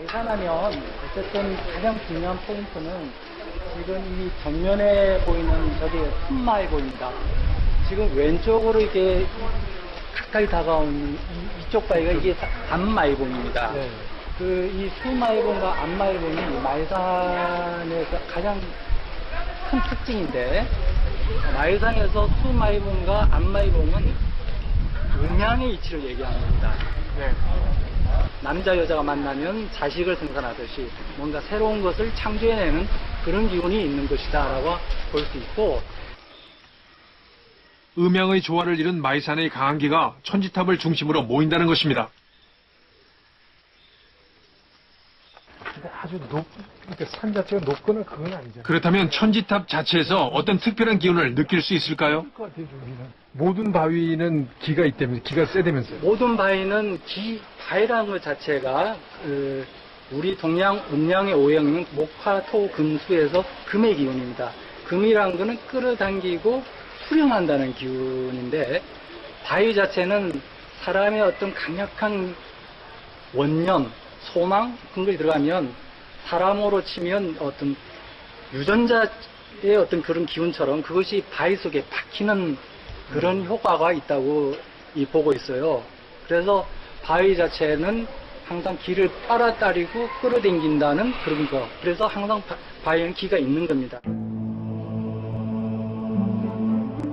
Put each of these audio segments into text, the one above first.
발산하면 어쨌든 가장 중요한 포인트는 지금 이 정면에 보이는 저기 흠마에 보입니다. 지금 왼쪽으로 이렇게 가까이 다가오는 이, 이쪽 바위가 이게 암마이봉입니다. 네. 그이 수마이봉과 암마이봉이 말산에서 가장 큰 특징인데 말산에서 수마이봉과 암마이봉은 음양의 이치를 얘기합니다. 네. 남자 여자가 만나면 자식을 생산하듯이 뭔가 새로운 것을 창조해내는 그런 기운이 있는 것이다라고 볼 수 있고 음양의 조화를 이룬 마이산의 강한 기가 천지탑을 중심으로 모인다는 것입니다. 근데 아주 높, 그러니까 산 자체가 높거나 그건 아니잖아요. 그렇다면 천지탑 자체에서 어떤 특별한 기운을 느낄 수 있을까요? 그럴 것 같아요, 우리는. 모든 바위는 기가 있다면서, 기가 세다면서요. 모든 바위는 기 바위라는 것 자체가 그 우리 동양 음양의 오행은 목화 토 금수에서 금의 기운입니다. 금이라는 것은 끌어당기고 수령한다는 기운인데 바위 자체는 사람의 어떤 강력한 원념, 소망 걸 들어가면 사람으로 치면 어떤 유전자의 어떤 그런 기운처럼 그것이 바위 속에 박히는 그런 효과가 있다고 이 보고 있어요. 그래서 바위 자체는 항상 길을 빨아따리고 끌어당긴다는 그런 거. 그래서 항상 바- 바위는 기가 있는 겁니다.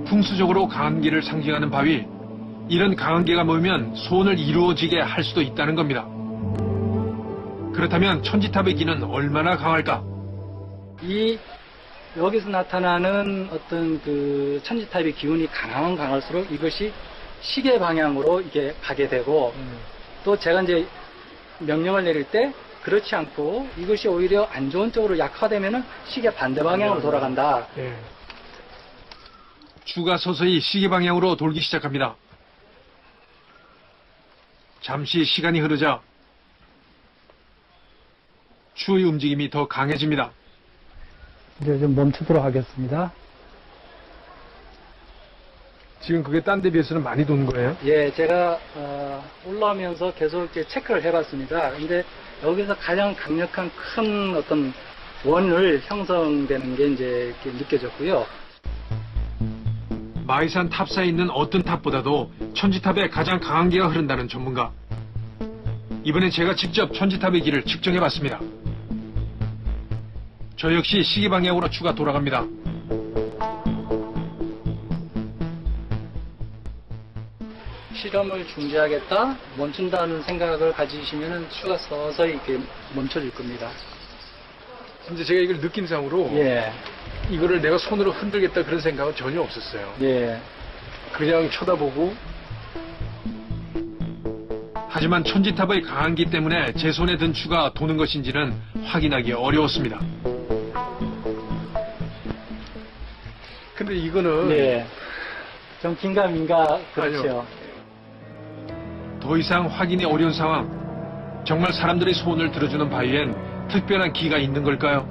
풍수적으로 강한 기를 상징하는 바위. 이런 강한 기가 모이면 소원을 이루어지게 할 수도 있다는 겁니다. 그렇다면 천지탑의 기는 얼마나 강할까? 이 여기서 나타나는 어떤 그 천지탑의 기운이 강하면 강할수록 이것이 시계 방향으로 이게 가게 되고 음. 또 제가 이제 명령을 내릴 때 그렇지 않고 이것이 오히려 안 좋은 쪽으로 약화되면은 시계 반대 방향으로 돌아간다. 네. 추가 서서히 시계 방향으로 돌기 시작합니다. 잠시 시간이 흐르자 추의 움직임이 더 강해집니다. 이제 좀 멈추도록 하겠습니다. 지금 그게 딴 데 비해서는 많이 도는 거예요? 예, 제가 어, 올라오면서 계속 이제 체크를 해봤습니다. 근데 여기서 가장 강력한 큰 어떤 원을 형성되는 게 이제 이렇게 느껴졌고요. 마이산 탑사에 있는 어떤 탑보다도 천지탑에 가장 강한 기가 흐른다는 전문가. 이번엔 제가 직접 천지탑의 길을 측정해봤습니다. 저 역시 시계 방향으로 추가 돌아갑니다. 실험을 중지하겠다, 멈춘다는 생각을 가지시면 추가 서서히 이렇게 멈춰질 겁니다. 근데 제가 이걸 느낀 상으로 예, 이거를 내가 손으로 흔들겠다 그런 생각은 전혀 없었어요. 예. 그냥 쳐다보고 하지만 천지탑의 강한 기 때문에 제 손에 든 추가 도는 것인지는 확인하기 어려웠습니다. 근데 이거는 예. 좀 긴가민가 그렇죠. 아니요. 더 이상 확인이 어려운 상황. 정말 사람들의 소원을 들어주는 바위엔 특별한 기가 있는 걸까요?